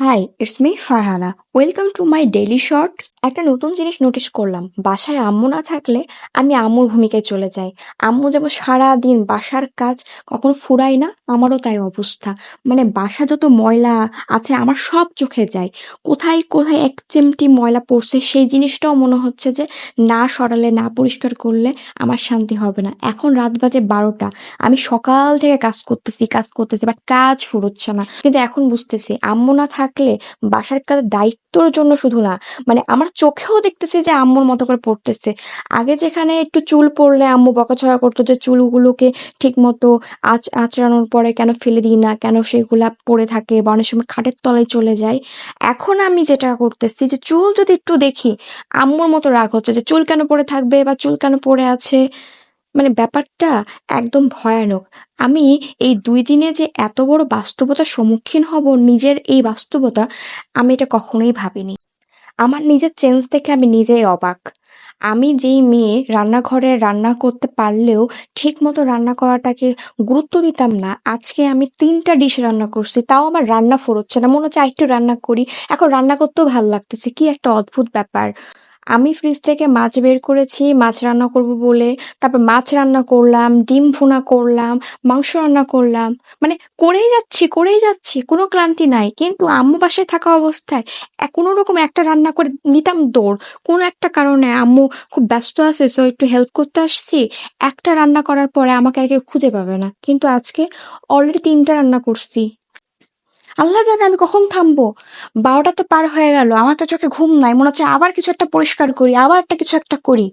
Hi it's me Farhana welcome to my daily short একটা নতুন জিনিস নোটিস করলাম। বাসায় আম্মু না থাকলে আমি আম্মুর ভূমিকায় চলে যাই। আম্মু যেমন সারা দিন বাসার কাজ কখনো ফুরাই না, আমারও তাই অবস্থা। মানে বাসা যত ময়লা আছে, আমার সব চোখে যায়। কোথায় কোথায় এক চিমটি ময়লা পড়ছে, সেই জিনিসটাও মনে হচ্ছে যে না সরালে, না পরিষ্কার করলে আমার শান্তি হবে না। এখন রাত বাজে বারোটা। আমি সকাল থেকে কাজ করতেছি কাজ করতেছি বাট কাজ ফুরোচ্ছে না। কিন্তু এখন বুঝতেছি, আম্মু না থাকলে বাসার কাজ দায়িত্বর জন্য শুধু না মানে আমার চোখেও দেখতেছি যে আম্মুর মতো করে পড়তেছে। আগে যেখানে একটু চুল পড়লে আম্মু বকাছকা করতো যে চুলগুলোকে ঠিক মতো আঁচ, আঁচড়ানোর পরে কেন ফেলে দিই না, কেন সেগুলা পড়ে থাকে বা অনেক সময় খাটের তলায় চলে যায়। এখন আমি যেটা করতেছি যে চুল যদি একটু দেখি, আম্মুর মতো রাগ হচ্ছে যে চুল কেন পড়ে থাকবে বা চুল কেন পড়ে আছে? মানে ব্যাপারটা একদম ভয়ানক। আমি এই দুই দিনে যে এত বড় বাস্তবতার সম্মুখীন হব নিজের এই বাস্তবতা, আমি এটা কখনোই ভাবিনি। আমার নিজের চেঞ্জ দেখে আমি নিজেই অবাক। আমি যেই মেয়ে রান্নাঘরে রান্না করতে পারলেও ঠিক মতো রান্না করাটাকে গুরুত্ব দিতাম না, আজকে আমি তিনটা ডিশ রান্না করছি, তাও আমার রান্না ফুরোচ্ছে না, মনে হচ্ছে একটু রান্না করি। এখন রান্না করতেও ভালো লাগতেছে, কি একটা অদ্ভুত ব্যাপার। আমি ফ্রিজ থেকে মাছ বের করেছি, মাছ রান্না করব বলে। তারপর মাছ রান্না করলাম, ডিম ভুনা করলাম, মাংস রান্না করলাম। মানে করেই যাচ্ছি করেই যাচ্ছি, কোনো ক্লান্তি নাই। কিন্তু আম্মু বাসায় থাকা অবস্থায় কোনো রকম একটা রান্না করে নিতাম দৌড়। কোনো একটা কারণে আম্মু খুব ব্যস্ত আছে সো একটু হেল্প করতে আসছি। একটা রান্না করার পরে আমাকে আর কেউ খুঁজে পাবে না। কিন্তু আজকে অলরেডি তিনটা রান্না করছি। আল্লাহ জানে আমি কখন থামবো। বারোটা তো পার হয়ে গেল। আমার তো চোখে ঘুম নাই। মনে হচ্ছে আবার কিছু একটা পরিষ্কার করি, আবার একটা কিছু একটা করি।